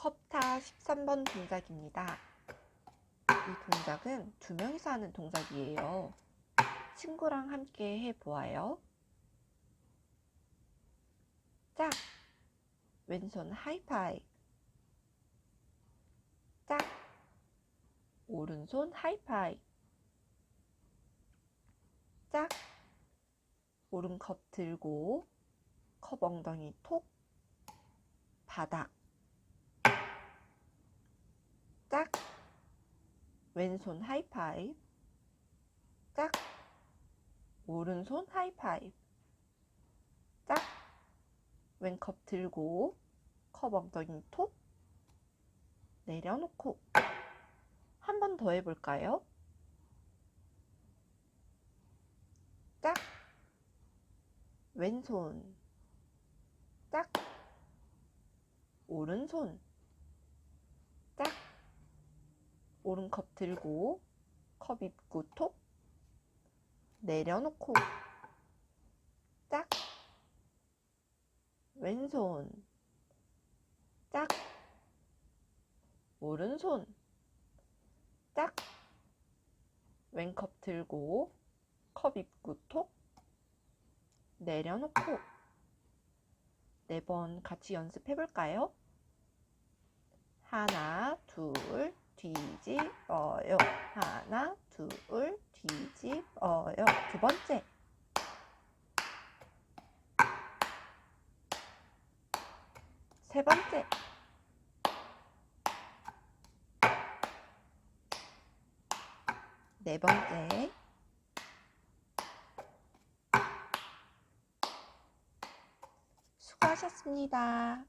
컵타 13번 동작입니다. 이 동작은 두 명이서 하는 동작이에요. 친구랑 함께 해보아요. 짝! 왼손 하이파이. 짝! 오른손 하이파이. 짝! 오른 컵 들고 컵 엉덩이 톡 바닥 짝 왼손 하이파이브. 짝 오른손 하이파이브. 짝 왼컵 들고 컵 엉덩이 톡 내려놓고. 한 번 더 해볼까요? 짝 왼손. 짝 오른손 짝 오른 컵 들고 컵 입구 톡 내려놓고 짝 왼손 짝 오른손 짝 왼컵 들고 컵 입구 톡 내려놓고 네 번 같이 연습해 볼까요? 하나, 둘, 뒤집어요. 하나, 둘, 뒤집어요. 두 번째. 세 번째. 네 번째. 수고하셨습니다.